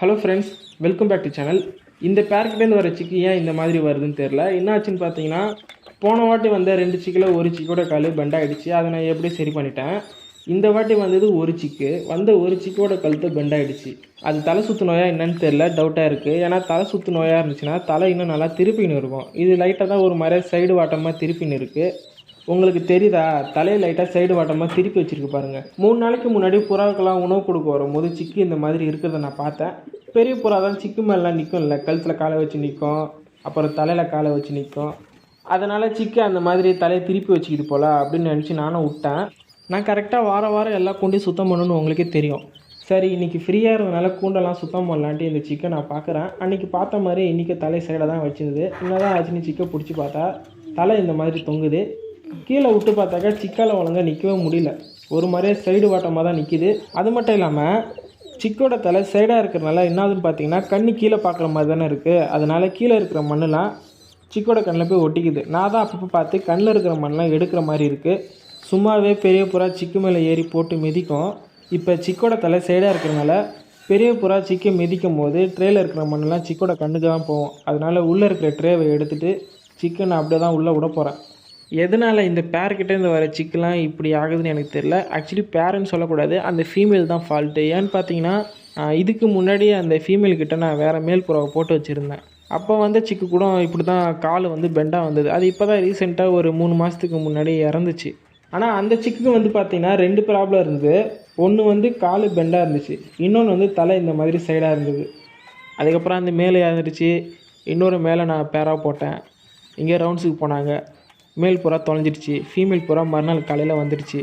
Hello friends welcome back to channel இந்த பேர்கிட்டேருந்து வர சிக்கு ஏன் இந்த மாதிரி வருதுன்னு தெரில என்னாச்சுன்னு பார்த்தீங்கன்னா போன வாட்டி வந்த ரெண்டு சிக்கில் ஒரு சிக்கோட கால் பெண்ட் ஆகிடுச்சு அதை நான் எப்படி சரி பண்ணிட்டேன். இந்த வாட்டி வந்தது ஒரு சிக்கு வந்த ஒரு சிக்கோட கழுத்து பெண்ட் ஆகிடுச்சு அது தலை சுற்று நோயா என்னன்னு தெரில டவுட்டாக இருக்குது ஏன்னா தலை சுற்று நோயாக இருந்துச்சுன்னா தலை இன்னும் நல்லா திருப்பின்னு இருக்கும். இது லைட்டாக தான் ஒரு மாதிரி சைடு வாட்டமாக திருப்பின்னு இருக்குது உங்களுக்கு தெரியுதா? தலையை லைட்டாக சைடு வாட்டமாக திருப்பி வச்சுருக்கு பாருங்கள் மூணு நாளைக்கு முன்னாடி புறாவுக்கெல்லாம் உணவு கொடுக்க வரும்போது சிக்கு இந்த மாதிரி இருக்கிறத நான் பார்த்தேன். பெரிய புறா தான் சிக்கு மேலாம் நிற்கும் இல்லை கழுத்தில் காலை வச்சு நிற்கும் அப்புறம் தலையில் காலை வச்சு நிற்கும் அதனால் சிக்கு அந்த மாதிரி தலையை திருப்பி வச்சுக்கிது போல் அப்படின்னு நினச்சி நானும் விட்டேன். நான் கரெக்டாக வார வாரம் எல்லா கூண்டையும் சுத்தம் பண்ணணும்னு உங்களுக்கே தெரியும். சரி இன்றைக்கி ஃப்ரீயாக இருந்தனால கூண்டெல்லாம் சுத்தம் பண்ணலான்ட்டு இந்த சிக்கை நான் பார்க்குறேன். அன்றைக்கி பார்த்த மாதிரி இன்றைக்கி தலை சைடாக தான் வச்சுருந்தது. என்ன தான் ஆச்சுன்னு சிக்கை பிடிச்சி பார்த்தா தலை இந்த மாதிரி தொங்குது. கீழே விட்டு பார்த்தாக்கா சிக்கால ஒழுங்காக நிற்கவே முடியல. ஒரு மாதிரியே சைடு வாட்டமாக தான் நிற்கிது அது மட்டும் இல்லாமல் சிக்கோட தலை சைடாக இருக்கிறனால என்னாதுன்னு பார்த்தீங்கன்னா கண்ணு கீழே பார்க்குற மாதிரி தானே இருக்குது அதனால் கீழே இருக்கிற மண்ணெலாம் சிக்கோட கண்ணில் போய் ஒட்டிக்குது. நான் தான் அப்பப்போ பார்த்து கண்ணில் இருக்கிற மண்ணெலாம் எடுக்கிற மாதிரி இருக்குது சும்மாவே பெரிய புறா சிக்கு மேலே ஏறி போட்டு மிதிக்கும். இப்போ சிக்கோட தலை சைடாக இருக்கிறனால பெரிய புறா சிக்கை மிதிக்கும் போது ட்ரேயில் இருக்கிற மண்ணெல்லாம் சிக்கோட கண்ணுக்கு தான் போகும். அதனால் உள்ளே இருக்கிற ட்ரேவை எடுத்துகிட்டு சிக்கனை அப்படியே தான் உள்ளே விட போகிறேன் எதனால் இந்த பேர்கிட்டேருந்து வர சிக்கெலாம் இப்படி ஆகுதுன்னு எனக்கு தெரியல. ஆக்சுவலி பேருன்னு சொல்லக்கூடாது. அந்த ஃபீமேல் தான் ஃபால்ட்டு ஏன்னு பார்த்தீங்கன்னா இதுக்கு முன்னாடி அந்த ஃபீமேல் கிட்டே நான் வேறு மேல் புறாவை போட்டு வச்சுருந்தேன். அப்போ வந்த சிக்கு கூட இப்படி தான் கால் வந்து பெண்டாக வந்தது. அது இப்போ தான் ரீசெண்டாக ஒரு மூணு மாதத்துக்கு முன்னாடி இறந்துச்சு. ஆனால் அந்த சிக்குக்கு வந்து பார்த்தீங்கன்னா ரெண்டு ப்ராப்ளம் இருந்தது. ஒன்று வந்து கால் பெண்டாக இருந்துச்சு. இன்னொன்று வந்து தலை இந்த மாதிரி சைடாக இருந்தது. அதுக்கப்புறம் அந்த மேலே இறந்துடுச்சு. இன்னொரு மேலே நான் பேராக போட்டேன். இங்கே ரவுண்ட்ஸுக்கு போனாங்க. மேல் புறா தொலைஞ்சிடுச்சு. ஃபீமேல் புறா மறுநாள் காலையில் வந்துடுச்சு.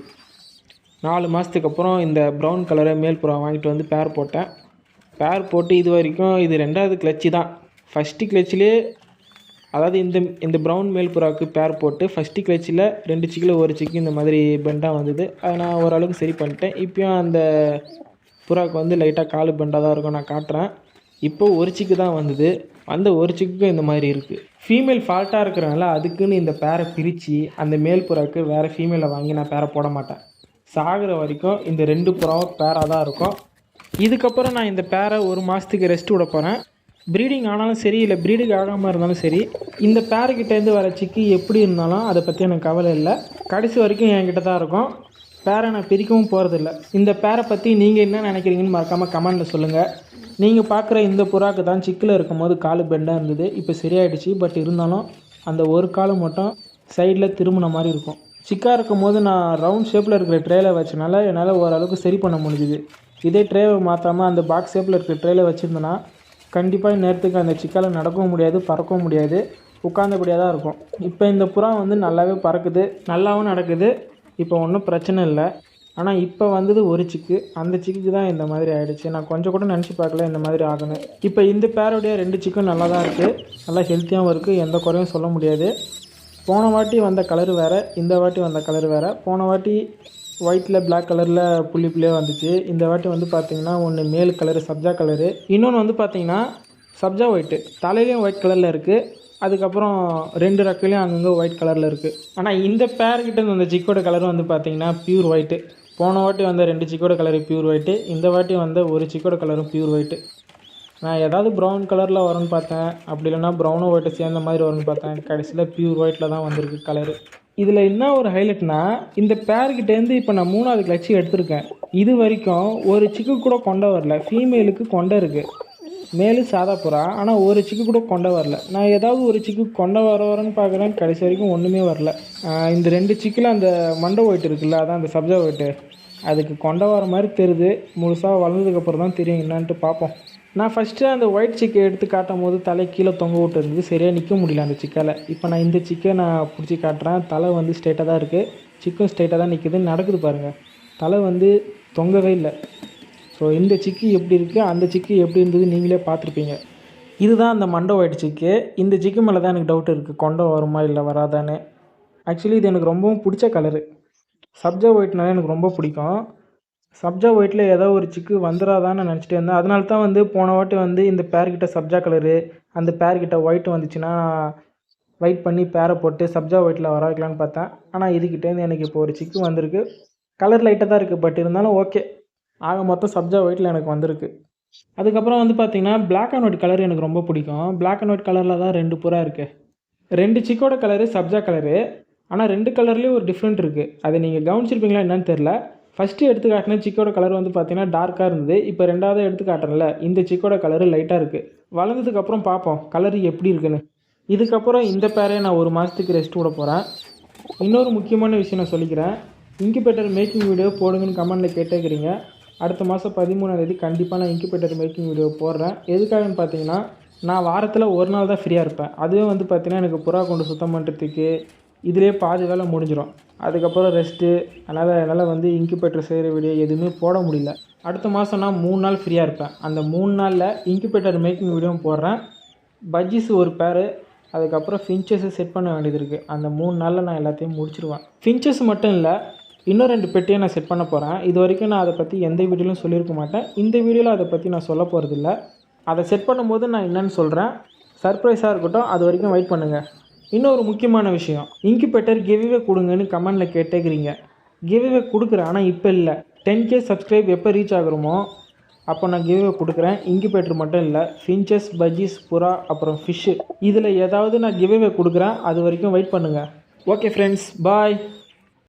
நாலு மாதத்துக்கு அப்புறம் இந்த ப்ரௌன் கலரை மேல் புறா வாங்கிட்டு வந்து பேர் போட்டேன். பேர் போட்டு இது வரைக்கும் இது ரெண்டாவது கிளச்சு தான். ஃபஸ்ட்டு கிளச்சிலே அதாவது இந்த இந்த ப்ரௌன் மேல் புறாவுக்கு பேர் போட்டு ஃபஸ்ட்டு கிளச்சில் ரெண்டு சிக்கில் ஒரு சிக்கு இந்த மாதிரி பெண்டாக வந்தது. அதை நான் ஓரளவுக்கு சரி பண்ணிட்டேன். இப்போயும் அந்த புறாவுக்கு வந்து லைட்டாக காலு பெண்டாக தான் இருக்கும். நான் காட்டுறேன். இப்போ ஒரு சிக்கு தான் வந்தது. அந்த ஒரு சிக்குக்கும் இந்த மாதிரி இருக்குது ஃபீமேல் ஃபால்ட்டாக இருக்கிறனால அதுக்குன்னு இந்த பேரை பிரித்து அந்த மேல் புறாவுக்கு வேறு ஃபீமேலை வாங்கி நான் பேரை போட மாட்டேன். சாகிற வரைக்கும் இந்த ரெண்டு புறாவும் பேராக தான் இருக்கும். இதுக்கப்புறம் நான் இந்த பேரை ஒரு மாதத்துக்கு ரெஸ்ட் விட போகிறேன் ப்ரீடிங் ஆனாலும் சரி இல்லை ப்ரீடிங் ஆகாமல் இருந்தாலும் சரி இந்த பேருக்கிட்டேருந்து வர சிக்கு எப்படி இருந்தாலும் அதை பற்றி எனக்கு கவலை இல்லை. கடைசி வரைக்கும் என்கிட்ட தான் இருக்கும். பேரை நான் பிரிக்கவும் போகிறதில்ல இந்த பேரை பற்றி நீங்கள் என்ன நினைக்கிறீங்கன்னு மறக்காமல் கமெண்டில் சொல்லுங்கள் நீங்கள் பார்க்குற இந்த புறாக்கு தான் சிக்கில் இருக்கும்போது காலு பெண்டாக இருந்தது. இப்போ சரியாயிடுச்சு. பட் இருந்தாலும் அந்த ஒரு காலு மட்டும் சைடில் திரும்பின மாதிரி இருக்கும். சிக்காக இருக்கும் போது நான் ரவுண்ட் ஷேப்பில் இருக்கிற ட்ரேல வச்சனால என்னால் ஓரளவுக்கு சரி பண்ண முடிஞ்சுது. இதே ட்ரேவை மாற்றாமல் அந்த பாக்ஸ் ஷேப்பில் இருக்கிற ட்ரேல வச்சுருந்தேன்னா கண்டிப்பாக நேரத்துக்கு அந்த சிக்காவில் நடக்கவும் முடியாது பறக்கவும் முடியாது. உட்காந்தபடியாக தான் இருக்கும். இப்போ இந்த புறா வந்து நல்லாவே பறக்குது. நல்லாவும் நடக்குது. இப்போ ஒன்றும் பிரச்சனை இல்லை. ஆனால் இப்போ வந்தது ஒரு சிக்கு. அந்த சிக்குக்கு தான் இந்த மாதிரி ஆகிடுச்சு நான் கொஞ்சம் கூட நினச்சி பார்க்கல இந்த மாதிரி ஆகணும். இப்போ இந்த பேருடைய ரெண்டு சிக்கும் நல்லா தான் இருக்குது நல்லா ஹெல்த்தியாகவும் இருக்குது எந்த குறையும் சொல்ல முடியாது. போன வாட்டி வந்த கலர் வேறு இந்த வாட்டி வந்த கலர் வேறு. போன வாட்டி ஒயிட்டில் பிளாக் கலரில் புள்ளி புள்ளியாக வந்துச்சு. இந்த வாட்டி வந்து பார்த்திங்கன்னா ஒன்று மேல் கலரு சப்ஜா கலரு இன்னொன்று வந்து பார்த்திங்கன்னா சப்ஜா ஒயிட்டு தலையிலையும் ஒயிட் கலரில் இருக்குது அதுக்கப்புறம் ரெண்டு ரெக்கையிலையும் அங்கங்கே ஒயிட் கலரில் இருக்குது ஆனால் இந்த பேர்கிட்ட இருந்த அந்த சிக்கோட கலரும் வந்து பார்த்திங்கன்னா ப்யூர் ஒயிட்டு போன வாட்டி வந்த ரெண்டு சிக்கோட கலரு பியூர் ஒயிட்டு இந்த வாட்டி வந்த ஒரு சிக்கோட கலரும் பியூர் ஒயிட்டு நான் ஏதாவது ப்ரௌன் கலரில் வரும்னு பார்த்தேன். அப்படி இல்லைன்னா ப்ரௌனும் ஒயிட்டு சேர்ந்த மாதிரி வரும்னு பார்த்தேன். கடைசியில் பியூர் ஒயிட்டில் தான் வந்திருக்கு கலரு இதில் என்ன ஒரு ஹைலைட்னா இந்த பேர்கிட்டேருந்து இப்போ நான் மூணாவது கிளச்சி எடுத்திருக்கேன். இது வரைக்கும் ஒரு சிக்கு கூட கொண்டை வரல. ஃபீமேலுக்கு கொண்டை இருக்குது மேலும் சாதா புறா. ஆனால் ஒரு சிக்கு கூட கொண்ட வரல. நான் ஏதாவது ஒரு சிக்கு கொண்ட வர வரேன்னு பார்க்குறேன். கடைசி வரைக்கும் ஒன்றுமே வரல. இந்த ரெண்டு சிக்கில் அந்த மண்டை ஒயிட் இருக்குல்ல அதான் அந்த சப்ஜா ஒயிட்டு அதுக்கு கொண்ட வர மாதிரி தெரியுது. முழுசாக வளர்ந்ததுக்கப்புறம் தான் தெரியும் என்னான்ட்டு பார்ப்போம். நான் ஃபஸ்ட்டு அந்த ஒயிட் சிக்கை எடுத்து காட்டும் போது தலை கீழே தொங்க விட்டு இருந்தது சரியாக நிற்க முடியல அந்த சிக்கால். இப்போ நான் இந்த சிக்கை நான் பிடிச்சி காட்டுறேன். தலை வந்து ஸ்ட்ரெயிட்டாக தான் இருக்குது சிக்கும் ஸ்ட்ரெயிட்டாக தான் நிற்குது நடக்குது பாருங்கள் தலை வந்து தொங்கவே இல்லை. ஸோ இந்த சிக்கி எப்படி இருக்குது அந்த சிக்கி எப்படி இருந்தது? நீங்களே பார்த்துருப்பீங்க. இதுதான் அந்த மண்டை ஒயிட் சிக்கு. இந்த சிக்கு மேலே தான் எனக்கு டவுட் இருக்குது கொண்டை வருமா இல்லை வராதான்னு. ஆக்சுவலி இது எனக்கு ரொம்பவும் பிடிச்ச கலரு சப்ஜா ஒயிட்னால எனக்கு ரொம்ப பிடிக்கும். சப்ஜா ஒயிட்டில் ஏதோ ஒரு சிக்கு வந்துடாதான்னு நினச்சிட்டே இருந்தேன். அதனால தான் வந்து போன வாட்டி வந்து இந்த பேர்கிட்ட சப்ஜா கலரு அந்த பேர்கிட்ட ஒயிட் வந்துச்சுன்னா வெயிட் பண்ணி பேரை போட்டு சப்ஜா ஒயிட்டில் வர வைக்கலான்னு பார்த்தேன். ஆனால் இதுக்கிட்டேருந்து எனக்கு இப்போ ஒரு சிக்கு வந்திருக்கு. கலர் லைட்டாக தான் இருக்குது பட் இருந்தாலும் ஓகே ஆக மொத்தம் சப்ஜா ஒயிட்டில் எனக்கு வந்திருக்கு. அதுக்கப்புறம் வந்து பார்த்தீங்கன்னா பிளாக் அண்ட் ஒயிட் கலர் எனக்கு ரொம்ப பிடிக்கும். பிளாக் அண்ட் ஒயிட் கலரில் தான் ரெண்டு புறா இருக்குது ரெண்டு சிக்கோட கலரு சப்ஜா கலரு ஆனால் ரெண்டு கலர்லேயும் ஒரு டிஃப்ரெண்ட் இருக்குது அதை நீங்கள் கவனிச்சிருப்பீங்களா என்னன்னு தெரில ஃபஸ்ட்டு எடுத்து காட்டின சிக்கோட கலர் வந்து பார்த்தீங்கன்னா டார்க்காக இருந்தது. இப்போ ரெண்டாவது எடுத்து காட்டுறேன்ல இந்த சிக்கோட கலரு லைட்டாக இருக்குது வளர்ந்ததுக்கப்புறம் பார்ப்போம் கலர் எப்படி இருக்குன்னு. இதுக்கப்புறம் இந்த பேரையை நான் ஒரு மாதத்துக்கு ரெஸ்ட் விட போகிறேன் இன்னொரு முக்கியமான விஷயம் நான் சொல்லிக்கிறேன். இன்குபேட்டர் மேக்கிங் வீடியோ போடுங்கன்னு கமெண்டில் கேட்டேக்கிறீங்க அடுத்த மாதம் பதிமூணாந்தேதி கண்டிப்பாக நான் இன்குபேட்டர் மேக்கிங் வீடியோ போடுறேன். எதுக்காகன்னு பார்த்தீங்கன்னா நான் வாரத்தில் ஒரு நாள் தான் ஃப்ரீயாக இருப்பேன். அதுவே வந்து பார்த்திங்கன்னா எனக்கு புறா கொண்டு சுத்தம் பண்ணுறதுக்கு இதிலே பாதி வேலை முடிஞ்சிடும் அதுக்கப்புறம் ரெஸ்ட்டு அதனால் என்னால் வந்து இன்குபேட்டர் செய்கிற வீடியோ எதுவுமே போட முடியல. அடுத்த மாதம் நான் மூணு நாள் ஃப்ரீயாக இருப்பேன். அந்த மூணு நாளில் இன்குபேட்டர் மேக்கிங் வீடியோவும் போடுறேன். பஜ்ஜிஸ் ஒரு பேர் அதுக்கப்புறம் ஃபின்ச்சஸை செட் பண்ண வேண்டியது இருக்குது அந்த மூணு நாளில் நான் எல்லாத்தையும் முடிச்சிருவேன். ஃபின்ச்சஸ் மட்டும் இல்லை இன்னும் ரெண்டு பெட்டியை நான் செட் பண்ண போகிறேன் இது வரைக்கும் நான் அதை பற்றி எந்த வீடியோலையும் சொல்லியிருக்க மாட்டேன். இந்த வீடியோவில் அதை பற்றி நான் சொல்ல போகிறதில்ல அதை செட் பண்ணும்போது நான் என்னன்னு சொல்கிறேன் சர்ப்ரைஸாக இருக்கட்டும் அது வரைக்கும் வெயிட் பண்ணுங்கள் இன்னொரு முக்கியமான விஷயம். இன்குபேட்டர் கிவ்வே கொடுங்கன்னு கமெண்டில் கேட்டேக்கிறீங்க. கிவ்வே கொடுக்குறேன் ஆனால் இப்போ இல்லை. டென் கே சப்ஸ்கிரைப் எப்போ ரீச் ஆகுறோமோ அப்போ நான் கிவ்வே கொடுக்குறேன். இன்குபேட்டர் மட்டும் இல்லை ஃபின்ச்சஸ் பஜ்ஜிஸ் புறா அப்புறம் ஃபிஷ்ஷு இதில் ஏதாவது நான் கிவ்வே கொடுக்குறேன். அது வரைக்கும் வெயிட் பண்ணுங்கள் ஓகே ஃப்ரெண்ட்ஸ் பாய்